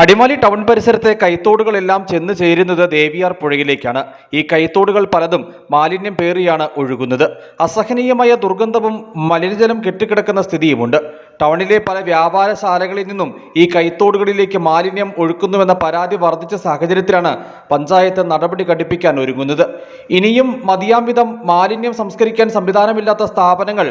Adimali town പരിസരത്തെ കൈത്തോടുകളെല്ലാം ചെന്ന് ചേരുന്നത് ദേവിയാർ പുഴയിലേക്കാണ്. ഈ കൈത്തോടുകൾ പലതും മാലിന്യം പേറിയാണ് ഒഴുകുന്നത്. അസഹനീയമായ ദുർഗന്ധവും മലിനജലം കെട്ടിക്കിടക്കുന്ന സ്ഥിതിയുമുണ്ട്. ടൗണിലെ പല വ്യാപാരശാലകളിൽ നിന്നും ഈ കൈത്തോടുകളിലേക്ക് മാലിന്യം ഒഴുക്കുന്നുവെന്ന പരാതി വർദ്ധിച്ച സാഹചര്യത്തിലാണ് പഞ്ചായത്ത് നടപടി ഘടിപ്പിക്കാൻ ഒരുങ്ങുന്നത്. ഇനിയും മതിയാം വിധം മാലിന്യം സംസ്കരിക്കാൻ സംവിധാനമില്ലാത്ത സ്ഥാപനങ്ങൾ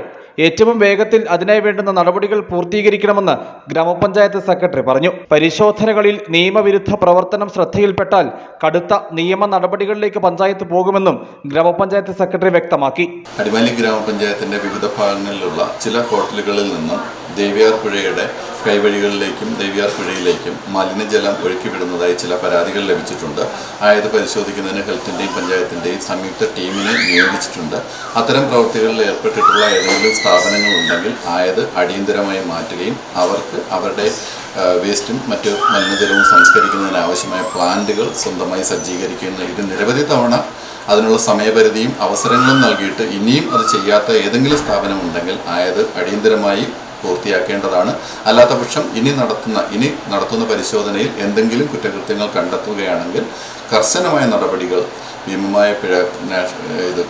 ഏറ്റവും വേഗത്തിൽ അതിനായി വേണ്ടുന്ന നടപടികൾ പൂർത്തീകരിക്കണമെന്ന് ഗ്രാമപഞ്ചായത്ത് സെക്രട്ടറി പറഞ്ഞു. പരിശോധനകളിൽ നിയമവിരുദ്ധ പ്രവർത്തനം ശ്രദ്ധയിൽപ്പെട്ടാൽ കടുത്ത നിയമ നടപടികളിലേക്ക് പഞ്ചായത്ത് പോകുമെന്നും ഗ്രാമപഞ്ചായത്ത് സെക്രട്ടറി വ്യക്തമാക്കി. അടിമാലി ഗ്രാമപഞ്ചായത്തിന്റെ വിവിധ ഭാഗങ്ങളിലുള്ള ചില ഹോട്ടലുകളിൽ നിന്നും ദേവിയാർ പുഴയുടെ കൈവഴികളിലേക്കും ദേവിയാർ പുഴയിലേക്കും മലിനജലം ഒഴുക്കിവിടുന്നതായി ചില പരാതികൾ ലഭിച്ചിട്ടുണ്ട്. ആയത് പരിശോധിക്കുന്നതിന് ഹെൽത്തിന്റെയും പഞ്ചായത്തിന്റെയും സംയുക്ത ടീമിനെ നിയോഗിച്ചിട്ടുണ്ട്. അത്തരം പ്രവൃത്തികളിൽ ഏർപ്പെട്ടിട്ടുള്ള ഏതെങ്കിലും സ്ഥാപനങ്ങൾ ഉണ്ടെങ്കിൽ ആയത് അടിയന്തരമായി മാറ്റുകയും അവർക്ക് അവരുടെ വേസ്റ്റും മറ്റ് മലിനജലവും സംസ്കരിക്കുന്നതിന് ആവശ്യമായ പ്ലാന്റുകൾ സ്വന്തമായി സജ്ജീകരിക്കുന്ന ഇത് നിരവധി തവണ അതിനുള്ള സമയപരിധിയും അവസരങ്ങളും നൽകിയിട്ട് ഇനിയും അത് ചെയ്യാത്ത ഏതെങ്കിലും സ്ഥാപനമുണ്ടെങ്കിൽ ആയത് അടിയന്തരമായി പൂർത്തിയാക്കേണ്ടതാണ്. അല്ലാത്ത പക്ഷം ഇനി നടത്തുന്ന ഇനി നടത്തുന്ന പരിശോധനയിൽ എന്തെങ്കിലും കുറ്റകൃത്യങ്ങൾ കണ്ടെത്തുകയാണെങ്കിൽ കർശനമായ നടപടികൾ ഭീമമായ പിഴ ഇത്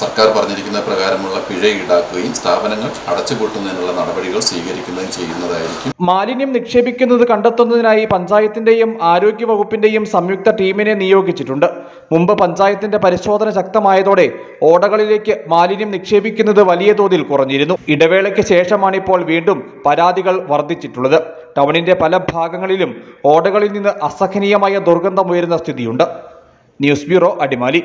സർക്കാർ പറഞ്ഞിരിക്കുന്ന പ്രകാരമുള്ള പിഴ ഈടാക്കുകയും സ്ഥാപനങ്ങൾ അടച്ചുപൂട്ടുന്നതിനുള്ള നടപടികൾ സ്വീകരിക്കുകയും ചെയ്യുന്നതായിരിക്കും. മാലിന്യം നിക്ഷേപിക്കുന്നത് കണ്ടെത്തുന്നതിനായി പഞ്ചായത്തിന്റെയും ആരോഗ്യ വകുപ്പിന്റെയും സംയുക്ത ടീമിനെ നിയോഗിച്ചിട്ടുണ്ട്. മുമ്പ് പഞ്ചായത്തിന്റെ പരിശോധന ശക്തമായതോടെ ഓടകളിലേക്ക് മാലിന്യം നിക്ഷേപിക്കുന്നത് വലിയ തോതിൽ കുറഞ്ഞിരുന്നു. ഇടവേളയ്ക്ക് ശേഷമാണ് ഇപ്പോൾ വീണ്ടും പരാതികൾ വർദ്ധിച്ചിട്ടുള്ളത്. ടൗണിന്റെ പല ഭാഗങ്ങളിലും ഓടകളിൽ നിന്ന് അസഹനീയമായ ദുർഗന്ധം ഉയരുന്ന സ്ഥിതിയുണ്ട്. News bureau Adimali.